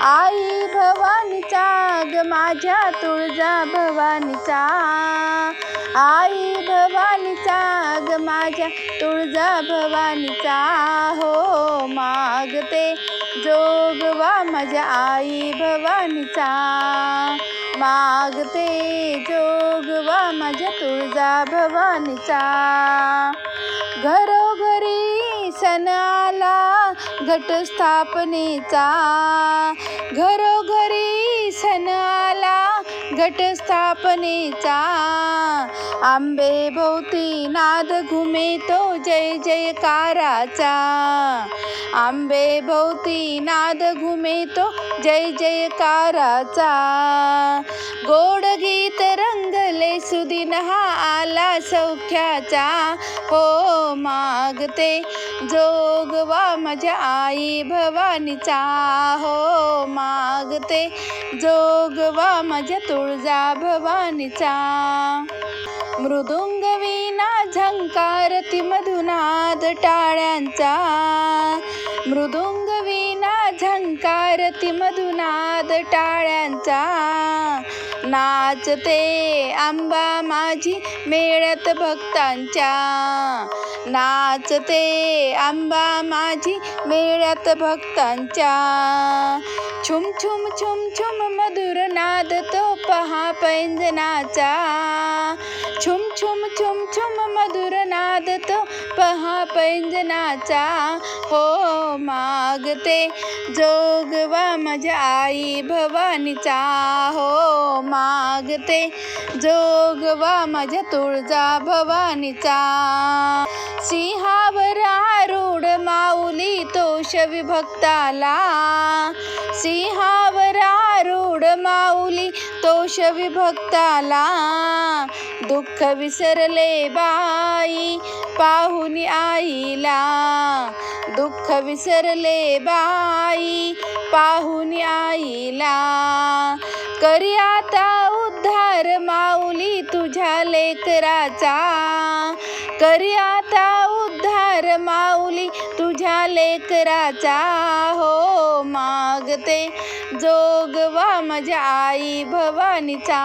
आई भवानीचा ग माझ्या तुळजा भवानीचा. आई भवानीचा ग माझ्या तुळजा भवानीचा. हो मागते जोगवा माझ्या आई भवानीचा. मागते जोगवा माझ्या तुळजा भवानीचा. घरोघरी सणा घट स्थापनेचा घरोघरी सण आला. घटस्थापनेचा आंबे भोवती नाद घुमेतो जय जयकाराचा. आंबे भोवती नाद घुमेतो जय जयकाराचा. गोड गीत रंगले सुदिन हा सौख्याचा हो मागते. जोगवा माझ्या आई भवानीचा हो मागते. जोगवा माझ्या तुळजा भवानीचा. मृदुंग विना झंकारती मधुनाद टाळ्यांचा. मृदुंग विना झंकारती मधुनाद टाळ्यांचा. नाचते आंबा माझी मेळ्यात भक्तांच्या. नाचते आंबा माझी मेळ्यात भक्तांच्या. छुम छुम छुम छुम मधुर नाद तो पहा पैंजनाचा। छुम छुम छुम छुम मधुर नाद तो पहा पैंजनाचा। हो मागते जोगवा माझ्या आई भवानीचा। हो मागते जोगवा माझ्या तुळजा भवानीचा। सिंहावर आरूढ माऊली तोष विभक्ताला सिंहावर आरूढ माऊली तोष विभक्ताला दुःख विसरले बाई पाहुनी आईला दुःख विसरले बाई पाहुनी आईला. करी आता उद्धार माऊली तुझ्या लेकराचा. करी आता उद्धार माऊली तुझ्या लेकरा त्याचा हो मागते. जोगवा माझ्या आई भवानीचा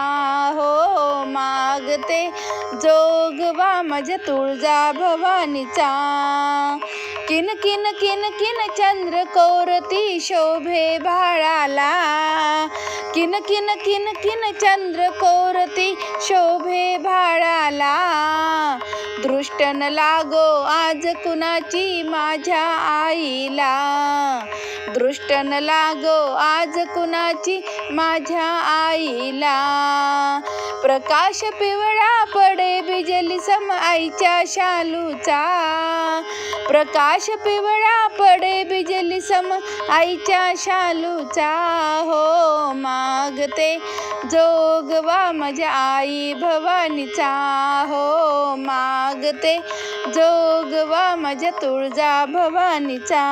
हो मागते. जोगवा माझ्या तुळजा भवानीचा. किन किन किन किन चंद्र कोरती शोभे भाळाला किन किन किन किन चंद्र कोरती शोभे भाळाला. दृष्टन लागो आज कुणाची माझ्या आईला. दृष्टन लागो आज कुणाची माझ्या आईला. प्रकाश पिवळा पडे बिजली सम आईच्या शालूचा. प्रकाश पिवळा पडे बिजली सम आईच्या शालूचा. हो मागते. जोगवा माझ्या आई भवानीचा हो मागते. जोगवा माझ्या तुळजा भवानीचा.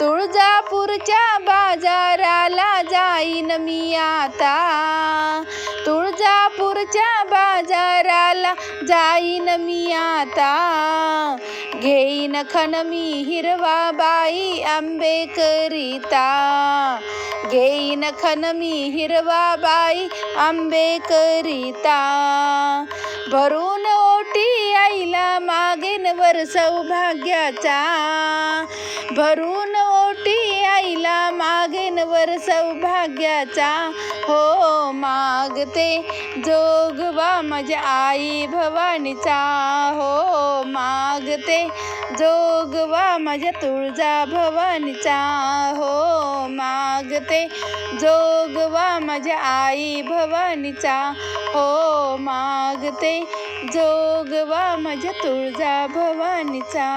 तुळजापूरच्या बाजाराला जाईन मी आता. तुळजापूरच्या जाईन मी आता. घेईन खन मी हिरवा बाई आंबेकरिता. घेईन खन मी हिरवा बाई आंबेकरिता. भरून ओटी आई वर सौभाग्याचा. भरून ओटी आईला मागेन वर सौभाग्याचा. हो मागते जोगवा माझ्या आई भवानीचा. हो मागते जोगवा माझ्या तुळजा भवानीचा. हो मागते. जोगवा माझ्या आई भवानीचा. हो मागते. जोगवा माझ्या तुळजा भवानीचा.